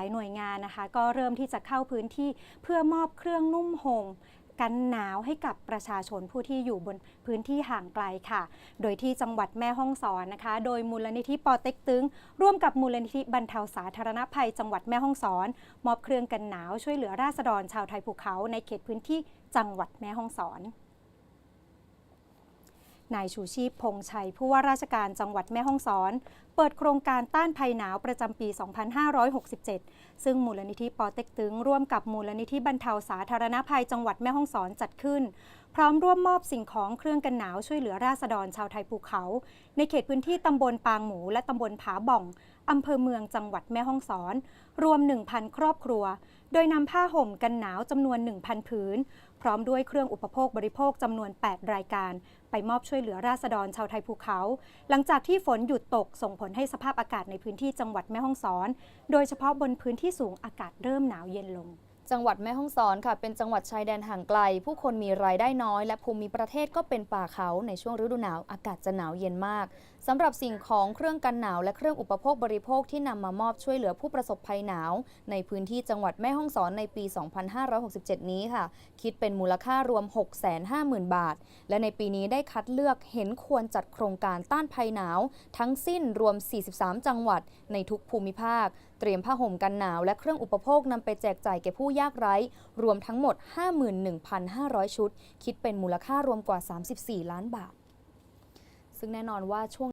ายหน่วยงานนะคะ ก็เริ่มที่จะเข้าพื้นที่เพื่อมอบเครื่องนุ่มห่มกันหนาวให้กับประชาชนผู้ที่อยู่บนพื้นที่ห่างไกลค่ะ โดยที่จังหวัดแม่ฮ่องสอนนะคะ โดยมูลนิธิปอเต็กตึง ร่วมกับมูลนิธิบรรเทาสาธารณภัย จังหวัดแม่ฮ่องสอน มอบเครื่องกันหนาวช่วยเหลือราษฎรชาวไทยภูเขาในเขตพื้นที่จังหวัดแม่ฮ่องสอน นายชูชีพพงชัยผู้ว่าราชการจังหวัดแม่ฮ่องสอน เปิดโครงการต้านภัยหนาวประจำปี 2567 ซึ่งมูลนิธิปอเต็กตึงร่วมกับมูลนิธิบรรเทาสาธารณภัยจังหวัดแม่ฮ่องสอนจัดขึ้น พร้อมร่วมมอบสิ่งของเครื่องกันหนาวช่วยเหลือราษฎรชาวไทยภูเขา ในเขตพื้นที่ตำบลปางหมู และตำบลผาบ่องอำเภอเมืองจังหวัดแม่ฮ่องสอน รวม 1,000 ครอบครัว โดยนำผ้าห่มกันหนาวจำนวน 1,000 ผืน พร้อมด้วยเครื่องอุปโภคบริโภคจำนวน 8 รายการ ไปมอบช่วยเหลือราษฎรชาวไทยภูเขา หลังจากที่ฝนหยุดตกส่งผลให้สภาพอากาศในพื้นที่จังหวัดแม่ฮ่องสอน โดยเฉพาะบนพื้นที่สูงอากาศเริ่มหนาวเย็นลง จังหวัดแม่ฮ่องสอนค่ะ เป็นจังหวัดชายแดนห่างไกล ผู้คนมีรายได้น้อย และภูมิประเทศก็เป็นป่าเขาในช่วงฤดูหนาวอากาศจะหนาวเย็นมากสำหรับสิ่งของเครื่องกันหนาวและเครื่องอุปโภคบริโภคที่นำมามอบช่วยเหลือผู้ประสบภัยหนาว ในพื้นที่จังหวัดแม่ฮ่องสอนในปี 2567 นี้ค่ะ คิดเป็นมูลค่ารวม 650,000 บาท และในปีนี้ได้คัดเลือกเห็นควรจัดโครงการต้านภัยหนาว ทั้งสิ้นรวม 43 จังหวัดในทุกภูมิภาค เตรียมผ้าห่มกันหนาวและเครื่องอุปโภคนำไปแจกจ่ายแก่ผู้ยากไร้ รวมทั้งหมด 51,500 ชุด คิดเป็นมูลค่ารวมกว่า 34 ล้านบาท ซึ่งแน่นอนว่าช่วง